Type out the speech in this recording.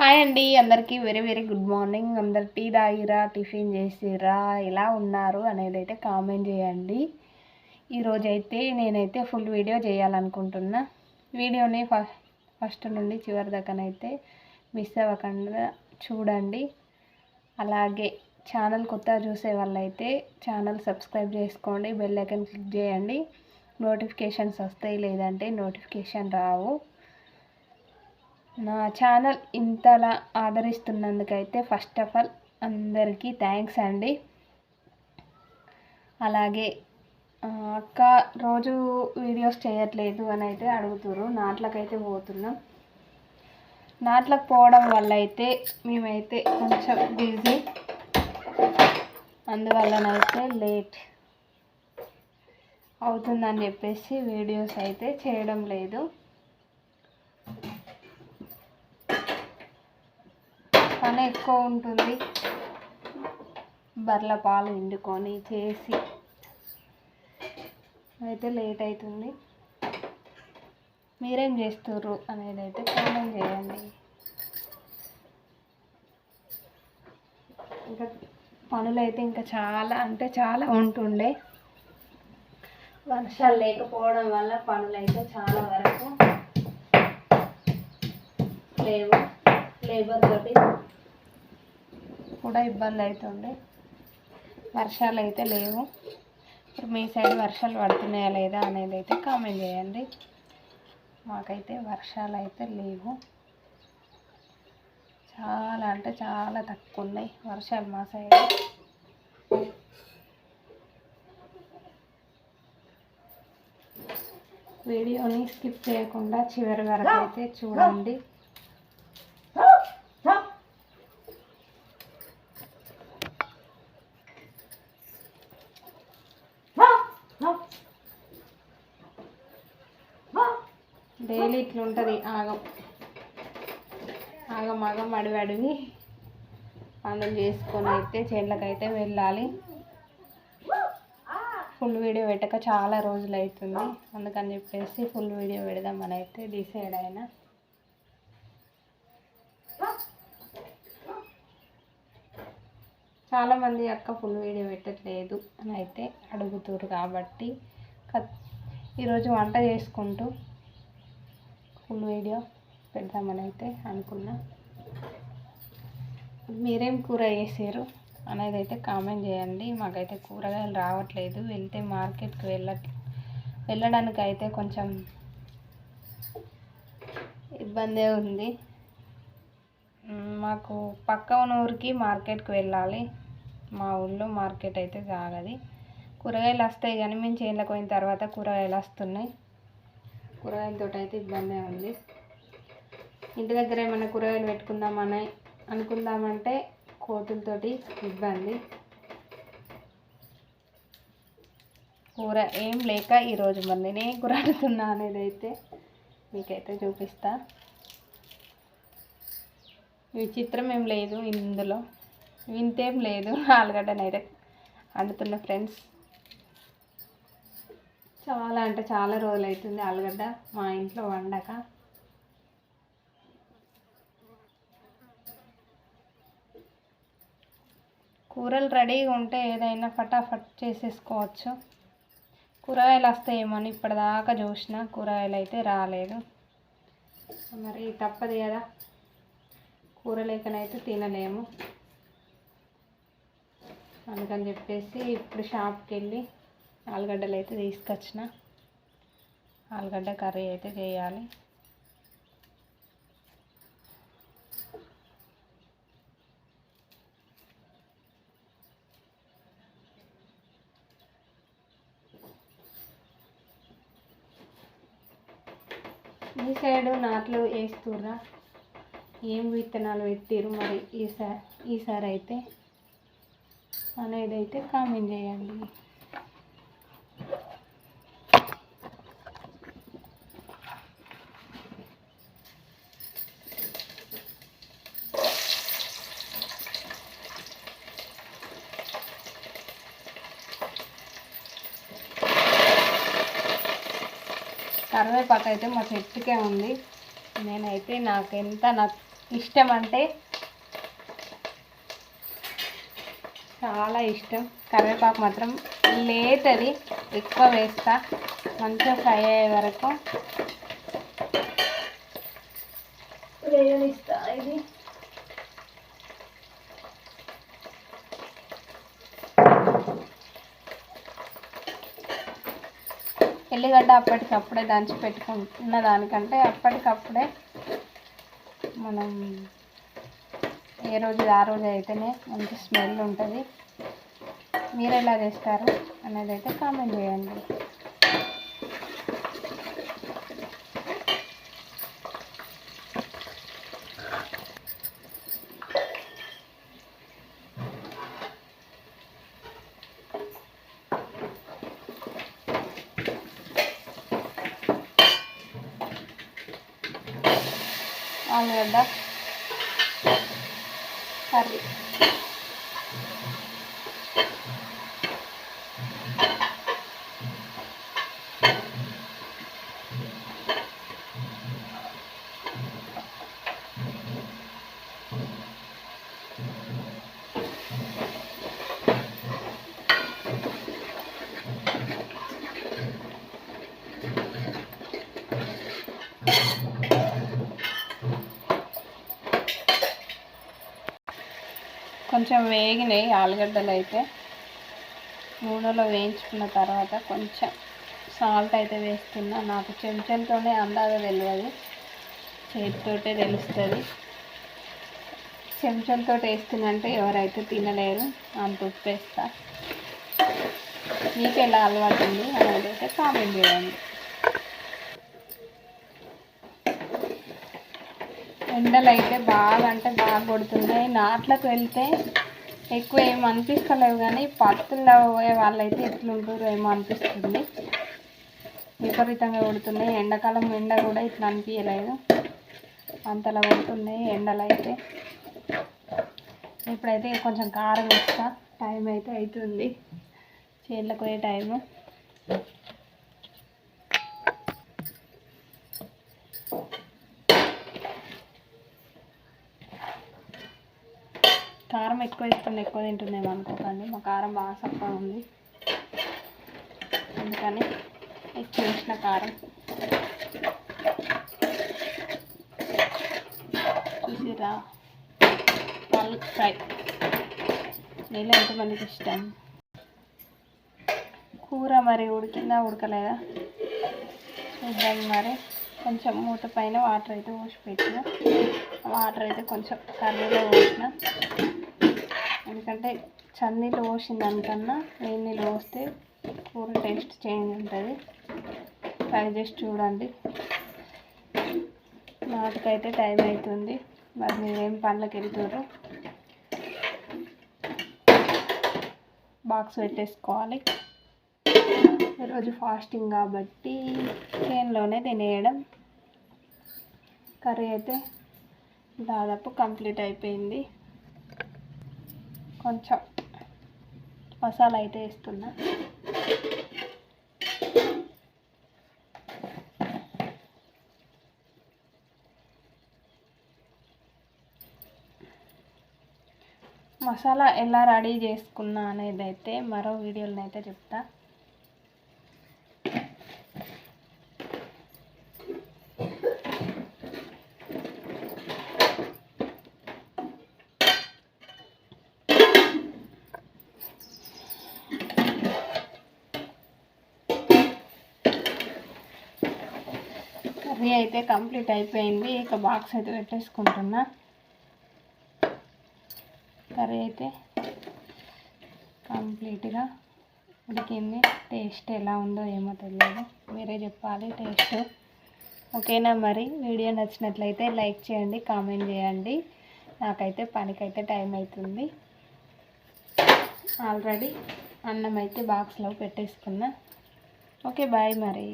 Hi అండి అందరికీ very very good morning. అందరు టీ తాగిరా టిఫిన్ చేసిరా ఎలా ఉన్నారు అనేది అయితే కామెంట్ చేయండి. ఈరోజైతే నేనైతే ఫుల్ వీడియో చేయాలనుకుంటున్నా. వీడియోని ఫస్ట్ ఫస్ట్ నుండి చివరి దాకానైతే మిస్ అవ్వకుండా చూడండి. అలాగే ఛానల్ కొత్తగా చూసే వాళ్ళైతే ఛానల్ సబ్స్క్రైబ్ చేసుకోండి బెల్ ఐకన్ క్లిక్ చేయండి. నోటిఫికేషన్స్ వస్తాయి లేదంటే నోటిఫికేషన్ రావు. నా ఛానల్ ఇంతలా ఆదరిస్తున్నందుకైతే ఫస్ట్ ఆఫ్ ఆల్ అందరికీ థ్యాంక్స్ అండి. అలాగే అక్క రోజు వీడియోస్ చేయట్లేదు అని అయితే అడుగుతున్నారు నాట్లకైతే పోతున్నాం. నాట్లకు పోవడం వల్ల అయితే మేమైతే కొంచెం బిజీ. అందువల్లనైతే లేట్ అవుతుందని చెప్పేసి వీడియోస్ అయితే చేయడం లేదు. పని ఎక్కువ ఉంటుంది. బర్ల పాలు వండుకొని చేసి. అయితే లేట్ అవుతుంది మీరేం చేస్తుర్రు అనేది అయితే కామెంట్ చేయండి. ఇంకా పనులు అయితే ఇంకా చాలా అంటే చాలా ఉంటుండే. వర్షాలు లేకపోవడం వల్ల పనులు అయితే చాలా వరకు లేవు. లేబర్ తోటి కూడా ఇబ్బంది అవుతుండే వర్షాలు అయితే లేవు. ఇప్పుడు మీ సైడ్ వర్షాలు పడుతున్నాయా లేదా అనేది అయితే కామెంట్ చేయండి. మాకైతే వర్షాలు అయితే లేవు. చాలా అంటే చాలా తక్కువ ఉన్నాయి వర్షాలు మా సైడ్. వీడియోని స్కిప్ చేయకుండా చివరి వరకు అయితే చూడండి. డైలీ ఇట్లా ఉంటుంది ఆగం. ఆగం ఆగం అడివి అడివి పనులు చేసుకొని అయితే చేనులకైతే వెళ్ళాలి. ఫుల్ వీడియో పెట్టక చాలా రోజులు అవుతుంది. అందుకని చెప్పేసి ఫుల్ వీడియో పెడదామని అయితే డిసైడ్ అయినా. చాలామంది అక్క ఫుల్ వీడియో పెట్టట్లేదు అని అయితే అడుగుతురు కాబట్టి ఈరోజు వంట చేసుకుంటూ ఫుల్ వీడియో పెడదామని అయితే అనుకున్నా. మీరేం కూర చేసారు అనేది అయితే కామెంట్ చేయండి. మాకైతే కూరగాయలు రావట్లేదు. వెళ్తే మార్కెట్కి వెళ్ళ వెళ్ళడానికి అయితే కొంచెం ఇబ్బందే ఉంది. మాకు పక్క ఉన్న ఊరికి మార్కెట్కి వెళ్ళాలి. మా ఊళ్ళో మార్కెట్ అయితే సాగది కూరగాయలు వస్తాయి కానీ మేము చేనులకు పోయిన తర్వాత కూరగాయలు వస్తున్నాయి. కూరగాయలతో అయితే ఇబ్బందే ఉంది. ఇంటి దగ్గర ఏమైనా కూరగాయలు పెట్టుకుందామని అనుకుందామంటే కోతులతోటి ఇబ్బంది. కూర ఏం లేక ఈరోజు మరి నేను ఏం కూర అడుగుతున్నా అనేది అయితే మీకైతే చూపిస్తా. విచిత్రం ఏం లేదు ఇందులో. వింతేం లేదు. ఆలుగడ్డనైతే వండుతున్న ఫ్రెండ్స్. చాలా అంటే చాలా రోజులు అవుతుంది ఆలుగడ్డ మా ఇంట్లో వండక. కూరలు రెడీగా ఉంటే ఏదైనా ఫటాఫట్ చేసేసుకోవచ్చు. కూరగాయలు వస్తాయేమో అని ఇప్పటిదాకా చూసిన కూరగాయలు అయితే రాలేదు. మరి తప్పదు కదా. కూర లేకనైతే తినలేము. అందుకని చెప్పేసి ఇప్పుడు షాప్కి వెళ్ళి ఆలుగడ్డలు అయితే తీసుకొచ్చిన. ఆలుగడ్డ కర్రీ అయితే చేయాలి. ఈ సైడు నాట్లు వేస్తుర్రా. ఏం విత్తనాలు పెట్టిరు మరి ఈసారి ఈసారి అయితే అనేది అయితే కామెంట్ చేయండి. కరివేపాకు అయితే మా చెట్టుకే ఉంది. నేనైతే నాకు ఎంత నాకు ఇష్టం అంటే చాలా ఇష్టం. కరివేపాకు మాత్రం లేతది ఎక్కువ వేస్తా. మంచిగా ఫ్రై అయ్యే వరకు వేయనిస్తా ఇది. ఉల్లిగడ్డ అప్పటికప్పుడే దంచి పెట్టుకుంటున్న దానికంటే అప్పటికప్పుడే మనం ఏ రోజు ఆ రోజు అయితేనే మంచి స్మెల్ ఉంటుంది. మీరు ఎలా చేస్తారు అనేది అయితే కామెంట్ చేయండి. ఆలుగడ్డ కర్రీ కొంచెం వేగినాయి ఆలుగడ్డలు అయితే. నూనెలో వేయించుకున్న తర్వాత కొంచెం సాల్ట్ అయితే వేస్తున్నా. నాకు చెంచాలతోనే అందాగా తెలియదు. చేతితోటే తెలుస్తుంది. చెంచాలతో వేస్తుందంటే ఎవరైతే తినలేరు అంత ఉప్పు వేస్తా మీకు ఎలా అలవాటు ఉంది అనేది అయితే కామెంట్ చేయండి. ఎండలు అయితే బాగా అంటే బాగా కొడుతున్నాయి నాట్లకు వెళ్తే ఎక్కువ ఏం అనిపిస్తలేవు కానీ పత్తుల్లో పోయే వాళ్ళైతే ఎట్లుంటారు ఏమో అనిపిస్తుంది. విపరీతంగా కొడుతున్నాయి ఎండాకాలం ఎండ కూడా ఇట్లా అనిపించలేదు అంతలా కొడుతున్నాయి ఎండలు అయితే ఇప్పుడైతే కొంచెం కారం వేస్తా టైం అయితే అవుతుంది చేనులకు పోయే టైము. కారం ఎక్కువ వేసుకుని ఎక్కువ తింటుందేమో అనుకోకండి. మా కారం బాగా సప్పగా ఉంది. అందుకని ఎక్కువ వేసిన కారం. చూసిరా పల్ ఫ్రై. నీళ్ళు ఎంతమందికి ఇష్టం? కూర మరి ఉడికిందా ఉడకలేదా? చూద్దాం మరి. కొంచెం మూత పైన వాటర్ అయితే పోసి పెట్టిన. వాటర్ అయితే కొంచెం కర్రీలో పోసిన. ఎందుకంటే చన్నీళ్ళు పోసిన దానికన్నా వేడి నీళ్ళు పోస్తే కూర టేస్ట్ చేంజ్ ఉంటుంది. ట్రై చేసి చూడండి. నాటుకైతే టైం అవుతుంది మరి మీరేం పనులకు వెళ్తారు బాక్స్ పెట్టేసుకోవాలి. ఈరోజు ఫాస్టింగ్ కాబట్టి ట్రైన్లోనే తినేయడం. కర్రీ అయితే దాదాపు కంప్లీట్ అయిపోయింది. కొంచెం మసాలా అయితే వేస్తున్నా. మసాలా ఎలా రెడీ చేసుకున్నా అనేది అయితే మరో వీడియోలనైతే అయితే చెప్తా. కర్రీ అయితే కంప్లీట్ అయిపోయింది. ఇక బాక్స్ అయితే పెట్టేసుకుంటున్నా. కర్రీ అయితే కంప్లీట్గా ఉడికింది. టేస్ట్ ఎలా ఉందో ఏమో తెలియదు. మీరే చెప్పాలి టేస్ట్. ఓకేనా మరి? వీడియో నచ్చినట్లయితే లైక్ చేయండి కామెంట్ చేయండి. నాకైతే పనికైతే టైం అవుతుంది. ఆల్రెడీ అన్నం అయితే బాక్స్లో పెట్టేసుకున్నా. ఓకే బాయ్ మరి.